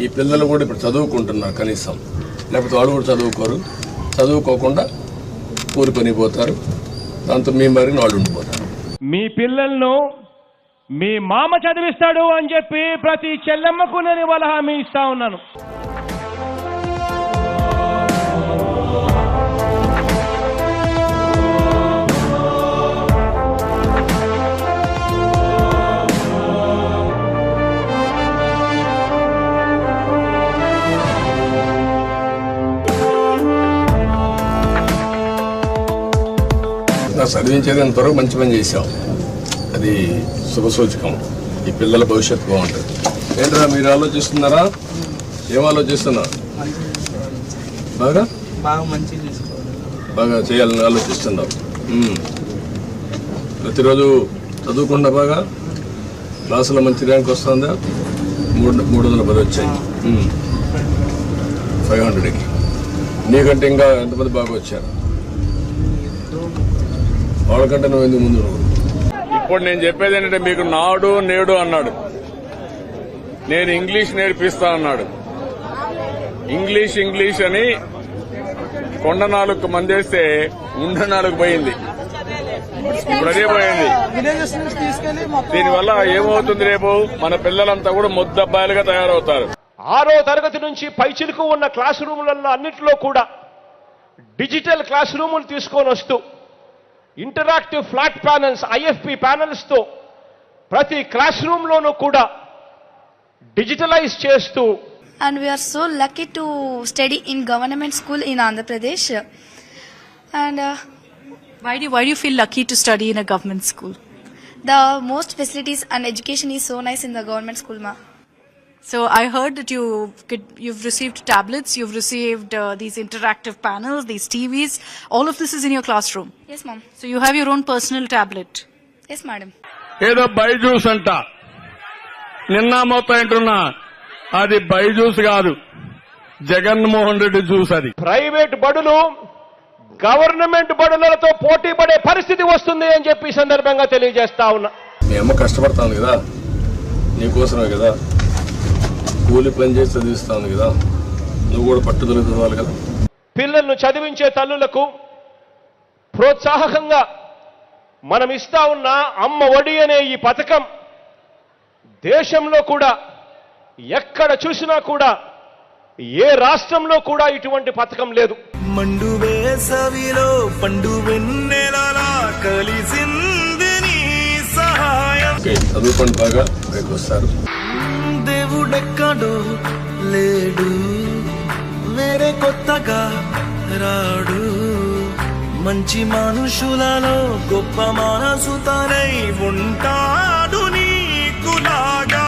ఈ పిల్లలు కూడా ఇప్పుడు చదువుకుంటున్నారు కనీసం. లేకపోతే వాళ్ళు కూడా చదువుకోరు. చదువుకోకుండా కూలి పోతారు. దాంతో మీ మరిగిన వాళ్ళు ఉండిపోతారు. మీ పిల్లలను మీ మామ చదివిస్తాడు అని చెప్పి ప్రతి చెల్లెమ్మకు నేను వాళ్ళ హామీ ఇస్తా ఉన్నాను. నా చదివించేది అంతవరకు మంచి పని చేశాం అది శుభసూచకం. ఈ పిల్లల భవిష్యత్తు బాగుంటుంది. ఏంట్రా మీరు ఆలోచిస్తున్నారా? ఏం ఆలోచిస్తున్నా బాగా? బాగా చేయాలని ఆలోచిస్తున్నావు. ప్రతిరోజు చదువుకుండా బాగా? క్లాసులో మంచి ర్యాంక్ వస్తుందా? మూడు మూడు వందల పది వచ్చాయి. ఫైవ్ హండ్రెడ్కి. నీకంటే ఇంకా ఎంతమంది బాగా వచ్చారు? వాళ్ళకంటే నువ్వు ఎందుకు ముందు ఇప్పుడు నేను చెప్పేది ఏంటంటే మీకు నాడు నేడు అన్నాడు. నేను ఇంగ్లీష్ నేర్పిస్తా అన్నాడు. ఇంగ్లీష్ ఇంగ్లీష్ అని కొండ నాలుగు మందేస్తే ఉండ నాలుగు పోయింది. ఇప్పుడు అదే పోయింది. దీనివల్ల ఏమవుతుంది రేపు? మన పిల్లలంతా కూడా ముద్దబ్బాయిలుగా తయారవుతారు. ఆరో తరగతి నుంచి పైచిలుకు ఉన్న క్లాస్ రూములలో అన్నిటిలో కూడా డిజిటల్ క్లాస్ రూములు తీసుకొని వస్తూ ఇంటరాక్టివ్ ఫ్లాట్ ప్యానల్స్ ఐఎఫ్పి ప్యానల్స్తో ప్రతి క్లాస్ రూమ్లోనూ కూడా డిజిటలైజ్ చేస్తూ and we're so lucky to study in government school in Andhra Pradesh and why do why you feel lucky to study in a government school the most facilities and education is so nice in the government school మా So I heard that you could, you've received tablets, you've received uh, these interactive panels, these TVs. All of this is in your classroom. Yes, ma'am. So you have your own personal tablet. Yes, madam. ఏదో బైజూస్ అంట నిన్న మొత్తం అంటున్నా అది బైజూస్ కాదు Jaganmohan Reddy juice అది private బడులు government బడులతో పోటీ పడే పరిస్థితి వస్తుంది అని చెప్పి సందర్భంగా తెలియజేస్తా ఉన్నా మీ అమ్మ కష్టపడతాను కదా నీకోసమే కదా కూలి పని చేసి చదివిస్తాను కదా. నువ్వు కూడా పట్టుదల చదవాలి కదా. పిల్లలను చదివించే తల్లులకు ప్రోత్సాహకంగా మనం ఇస్తా ఉన్న అమ్మ ఒడి అనే ఈ పథకం దేశంలో కూడా ఎక్కడ చూసినా కూడా ఏ రాష్ట్రంలో కూడా ఇటువంటి పథకం లేదు. మండు వేసవిలో పండు వెన్నెలలా కలిసింది సహాయం. ఓకే చదువుకోండి బాగా రేపు వస్తారు. దేవుడెక్కడు లేడు. వేరే కొత్తగా రాడు. మంచి మనుషులలో గొప్ప మనసు తనై ఉంటా